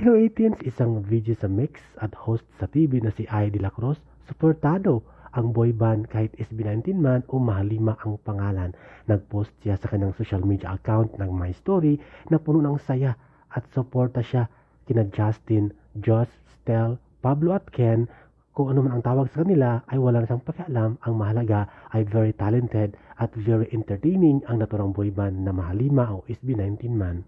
Hello 18s, isang video sa mix at host sa TV na si Ay de la Cruz, suportado ang boy band kahit SB19 man o mahalima ang pangalan. Nagpost siya sa kanyang social media account ng My Story na puno ng saya at suporta siya kina Justin, Joss, Stel, Pablo at Ken kung ano man ang tawag sa kanila ay wala na siyang pakialam. Ang mahalaga ay very talented at very entertaining ang naturang boy band na Mahalima o SB19 man.